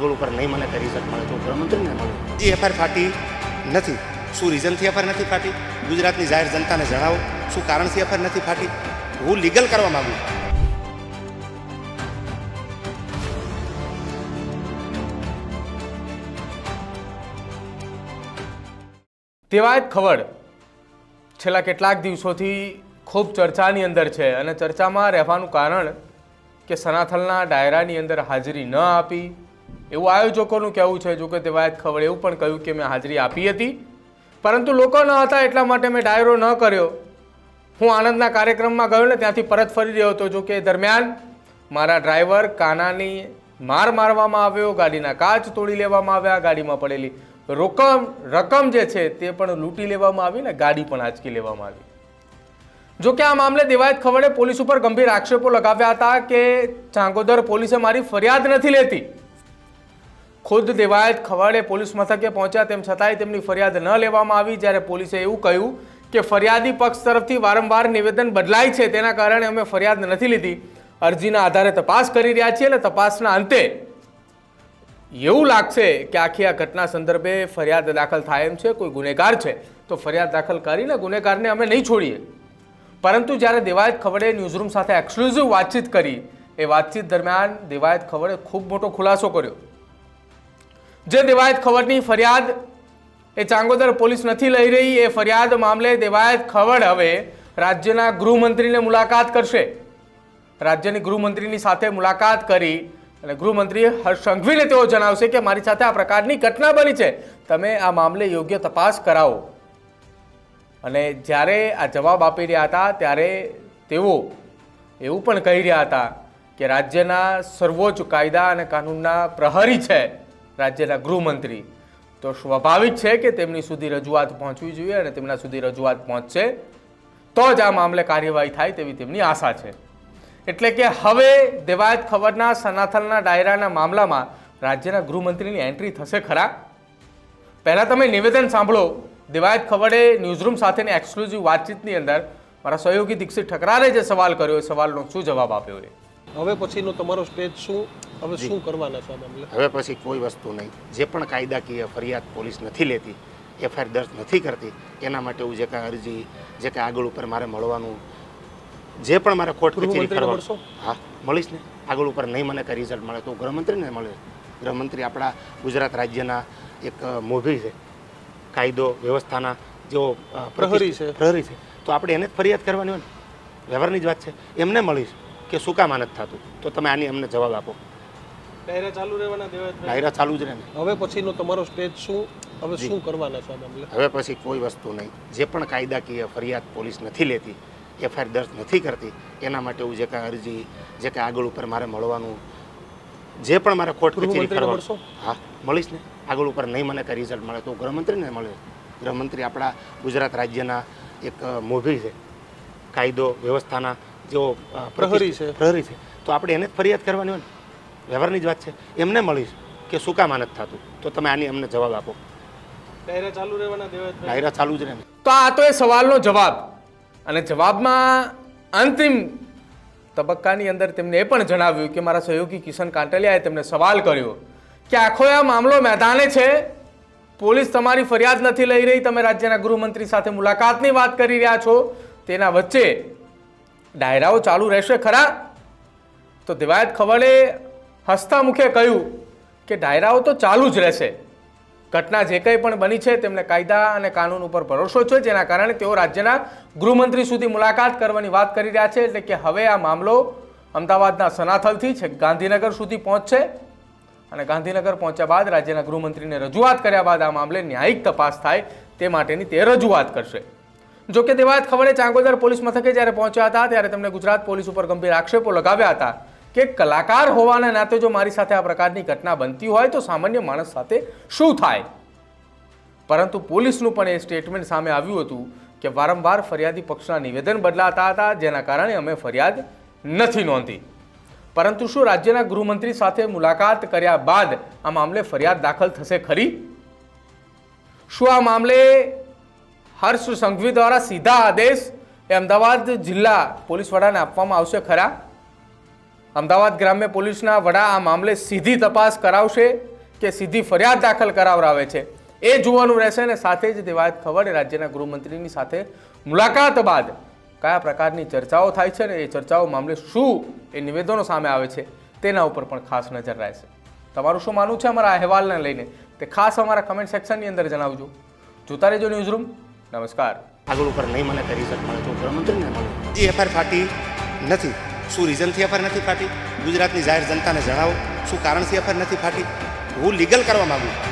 આગળ ઉપર નહીં મને કરી શક મળે તો હું ગૃહમંત્રીને મળે. એ એફઆઈઆર ફાટી નથી. શું રીઝનથી એફઆઈઆર નથી ફાટી? ગુજરાતની જાહેર જનતાને જણાવો. શું કારણથી એફઆઈઆર નથી ફાટી? હું લીગલ કરવા માગું. તેવાયત ખબર છેલ્લા કેટલાક દિવસોથી ખૂબ ચર્ચાની અંદર છે અને ચર્ચામાં રહેવાનું કારણ કે સનાથલના ડાયરાની અંદર હાજરી ન આપી એવું આયોજકોનું કહેવું છે, જોકે તેવાયત ખવડે એવું પણ કહ્યું કે મેં હાજરી આપી હતી. પરંતુ લોકો ન હતા એટલા માટે મેં ડાયરો ન કર્યો. હું આનંદના કાર્યક્રમમાં ગયો ને ત્યાંથી પરત ફરી રહ્યો હતો, જોકે કે દરમિયાન મારા ડ્રાઈવર કાનાની માર મારવામાં આવ્યો, ગાડીના કાચ તોડી લેવામાં આવ્યા, ગાડીમાં પડેલી રોકમ, રકમ જે છે તે પણ લૂંટી લેવામાં આવી ને ગાડી પણ આંચકી લેવામાં આવી. જો કે આ મામલે દેવાયત ખવડે પોલીસ ઉપર ગંભીર આક્ષેપો લગાવ્યા હતા કે ચાંગોદર પોલીસે મારી ફરિયાદ નથી લેતી. ખુદ દેવાયત ખવડે પોલીસ મથકે પહોંચ્યા તેમ છતાંય તેમની ફરિયાદ ન લેવામાં આવી, જ્યારે પોલીસે એવું કહ્યું કે ફરિયાદી પક્ષ તરફથી વારંવાર નિવેદન બદલાય છે, તેના કારણે અમે ફરિયાદ નથી લીધી. અરજીના આધારે તપાસ કરી રહ્યા છીએ અને તપાસના અંતે એવું લાગશે કે આખી આ ઘટના સંદર્ભે ફરિયાદ દાખલ થાય એમ છે, કોઈ ગુનેગાર છે, તો ફરિયાદ દાખલ કરીને ગુનેગારને અમે નહીં છોડીએ. પરંતુ જ્યારે દેવાયત ખવડે ન્યૂઝરૂમ સાથે એક્સક્લુઝિવ વાતચીત કરી, એ વાતચીત દરમિયાન દેવાયત ખવડે ખૂબ મોટો ખુલાસો કર્યો. જે દેવાયત ખવડની ફરિયાદ એ ચાંગોદર પોલીસ નથી લઈ રહી, એ ફરિયાદ મામલે દેવાયત ખવડ હવે રાજ્યના ગૃહમંત્રીને મુલાકાત કરશે. રાજ્યની ગૃહમંત્રીની સાથે મુલાકાત કરી અને ગૃહમંત્રી હર્ષ સંઘવીને તેઓ જણાવશે કે મારી સાથે આ પ્રકારની ઘટના બની છે. તમે આ મામલે યોગ્ય તપાસ કરાવો. અને જ્યારે આ જવાબ આપી રહ્યા હતા, ત્યારે તેઓ એવું પણ કહી રહ્યા હતા કે રાજ્યના સર્વોચ્ચ કાયદા અને કાનૂનના પ્રહરી છે. રાજ્યના ગૃહમંત્રી. તો સ્વાભાવિક છે કે તેમની સુધી રજૂઆત પહોંચવી જોઈએ અને તેમના સુધી રજૂઆત પહોંચશે તો જ આ મામલે કાર્યવાહી થાય તેવી તેમની આશા છે. એટલે કે હવે દેવાયત ખબરના સનાથલના ડાયરાના મામલામાં રાજ્યના ગૃહમંત્રીની એન્ટ્રી થશે ખરા? પહેલાં તમે નિવેદન સાંભળો. દેવાયત ખબરે ન્યૂઝરૂમ સાથેની એક્સક્લુઝિવ વાતચીતની અંદર મારા સહયોગી દીક્ષિત ઠકરારે જે સવાલ કર્યો એ સવાલનો શું જવાબ આપ્યો એ. હવે પછીનો તમારો સ્ટેજ શું? હવે શું કરવાના છો આ મામલે? હવે પછી કોઈ વસ્તુ નહીં. જે પણ કાયદાકીય ફરિયાદ પોલીસ નથી લેતી એફઆઈઆર દર્જ નથી કરતી એના માટે હું જે કાંઈ અરજી જે કાંઈ આગળ ઉપર મારે મળવાનું જે પણ મારે કોર્ટ કચેરી? હા મળીશ ને. આગળ ઉપર નહીં મને કઈ રિઝલ્ટ મળે તો ગૃહમંત્રીને મળે. ગૃહમંત્રી આપણા ગુજરાત રાજ્યના એક મોભી છે. કાયદો વ્યવસ્થાના જેઓ પ્રહરી છે. પ્રહરી છે. તો આપણે એને જ ફરિયાદ કરવાની હોય ને. વ્યવહારની જ વાત છે. એમને મળીશ. કે શું કામ નથી થતું? તો તમે આની અમને જવાબ આપો. ડાયરા ચાલુ રહેવાના ડાયરા ચાલુ જ રહે ને હવે પછીનો તમારો સ્ટેજ શું? હવે શું કરવાના છો મામલે? હવે પછી કોઈ વસ્તુ નહીં. જે પણ કાયદાકીય ફરિયાદ પોલીસ નથી લેતી એફઆઈઆર દર્જ નથી કરતી એના માટે હું જે કાંઈ અરજી જે કાંઈ આગળ ઉપર મારે મળવાનું જે પણ મારે કોર્ટ કચેરી? હા મળીશ ને. આગળ ઉપર નહીં મને કઈ રિઝલ્ટ મળે તો ગૃહમંત્રીને મળે. ગૃહમંત્રી આપણા ગુજરાત રાજ્યના એક મોભી છે. કાયદો વ્યવસ્થાના જેઓ પ્રહરી છે. પ્રહરી છે. તો આપણે એને જ ફરિયાદ કરવાની હોય ને? વ્યવહારની જ વાત છે. એમને મળીશ કે શું કામ આનંદ થતું? તો તમે આની અમને જવાબ આપો. ડાયરા ચાલુ રહેવાના ડાયરા ચાલુ જ રહે તો આ તો એ સવાલનો જવાબ. અને જવાબમાં અંતિમ તબક્કાની અંદર તેમને એ પણ જણાવ્યું કે મારા સહયોગી કિશન કાંટલિયાએ તેમને સવાલ કર્યો કે આખો આ મામલો મેદાને છે? પોલીસ તમારી ફરિયાદ નથી લઈ રહી. તમે રાજ્યના ગૃહમંત્રી સાથે મુલાકાતની વાત કરી રહ્યા છો. તેના વચ્ચે ડાયરાઓ ચાલુ રહેશે ખરા? તો દેવાયત ખવડે હસતા મુખે કહ્યું કે ડાયરાઓ તો ચાલુ જ રહેશે. ઘટના જે કંઈ પણ બની છે તેમને કાયદા અને કાનૂન ઉપર ભરોસો છે, જેના કારણે તેઓ રાજ્યના ગૃહમંત્રી સુધી મુલાકાત કરવાની વાત કરી રહ્યા છે, એટલે કે હવે આ મામલો અમદાવાદના સનાથલથી છે ગાંધીનગર સુધી પહોંચશે. અને ગાંધીનગર પહોંચ્યા બાદ રાજ્યના ગૃહમંત્રીને રજૂઆત કર્યા બાદ આ મામલે ન્યાયિક તપાસ થાય તે માટેની તે રજૂઆત કરશે. જો કે તે વાત ખબરે ચાંગોદર પોલીસ મથકે જ્યારે પહોંચ્યા હતા, ત્યારે તેમણે ગુજરાત પોલીસ ઉપર ગંભીર આક્ષેપો લગાવ્યા હતા કે કલાકાર હોવાના નાતે જો મારી સાથે આ પ્રકારની ઘટના બનતી હોય, તો સામાન્ય માણસ સાથે શું થાય? પરંતુ પોલીસનું પણ એ સ્ટેટમેન્ટ સામે આવ્યું હતું કે વારંવાર ફરિયાદી પક્ષના નિવેદન બદલાતા હતા, જેના કારણે અમે ફરિયાદ નથી નોંધી. પરંતુ શું રાજ્યના ગૃહમંત્રી સાથે મુલાકાત કર્યા બાદ આ મામલે ફરિયાદ દાખલ થશે ખરી? શું આ મામલે હર્ષ સંઘવી દ્વારા સીધા આદેશ અમદાવાદ જિલ્લા પોલીસ વડાને આપવામાં આવશે ખરા? અમદાવાદ ગ્રામ્ય પોલીસના વડા આ મામલે સીધી તપાસ કરાવશે કે સીધી ફરિયાદ દાખલ કરાવરાવે છે? એ જોવાનું રહેશે અને સાથે જ દેવાયત ખબર રાજ્યના ગૃહમંત્રીની સાથે મુલાકાત બાદ કયા પ્રકારની ચર્ચાઓ થાય છે ને એ ચર્ચાઓ મામલે શું એ નિવેદનો સામે આવે છે તેના ઉપર પણ ખાસ નજર રહેશે. તમારું શું માનવું છે? અમારા અહેવાલને લઈને તે ખાસ અમારા કમેન્ટ સેક્શનની અંદર જણાવજો. જોતા રહેજો ન્યૂઝ રૂમ નમસ્કાર. આગળ ઉપર નહીં મને કરી શકે મળે તો ગૃહમંત્રીને મળે જે એફઆઈઆર ફાટી નથી. શું રીઝનથી એફઆઈઆર નથી ફાટી? ગુજરાતની જાહેર જનતાને જણાવો શું કારણથી એફઆઈઆર નથી ફાટી? હું લીગલ કરવા માગું છું.